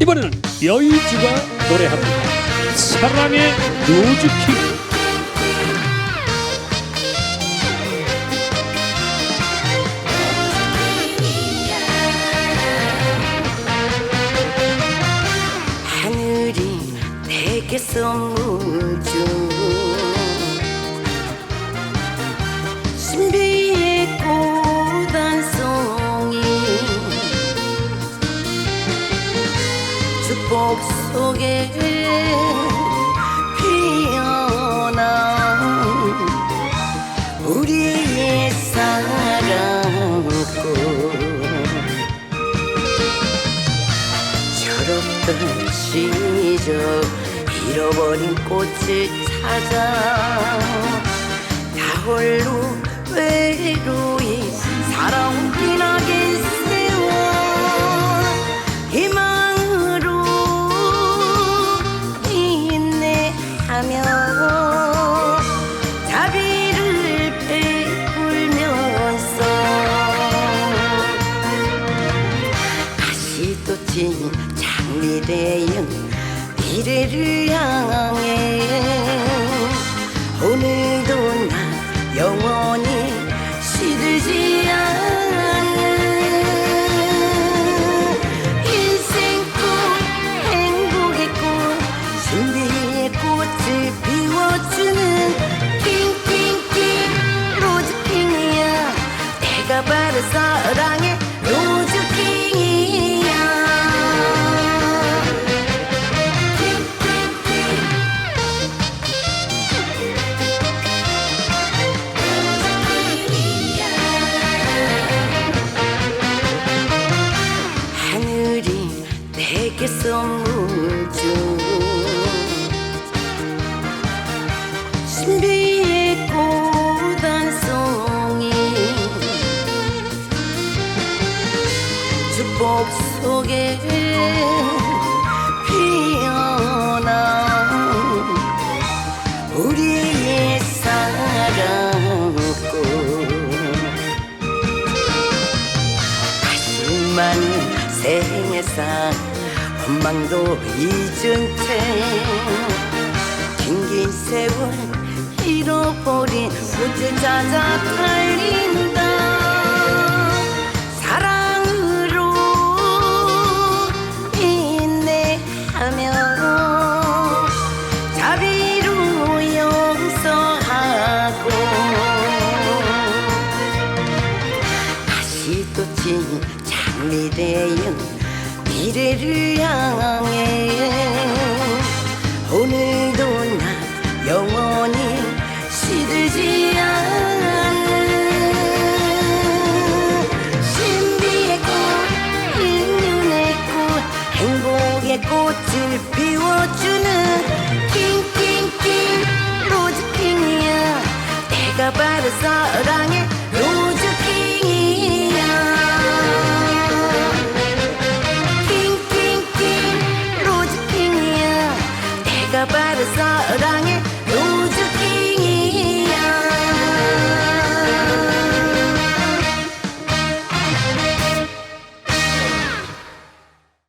이번에는 여의주가 노래합니다. 사랑의 로즈킹. 하늘이 내게 선물 준 속에 피어난 우리의 사랑꽃 철없던 시절 잃어버린 꽃을 찾아 나 홀로 외로이 미래연 미래를 향해 내게 선물 준 신비의 꽃한 송이 축복 속에 피어난 우리의 사랑꽃 다시 많은 생애상 원망도 잊은 채. 긴 긴 세월 잃어버린 꽃을 찾아 달린다. 사랑으로 인내하며 자비로 용서하고 다시 또진 장미래연 미래를 향해. 오늘도 나 영원히 시들지 않는 신비의 꽃 인륜의 꽃 행복의 꽃을 피워주는 킹킹킹 로즈킹이야. 내가 바로 사랑의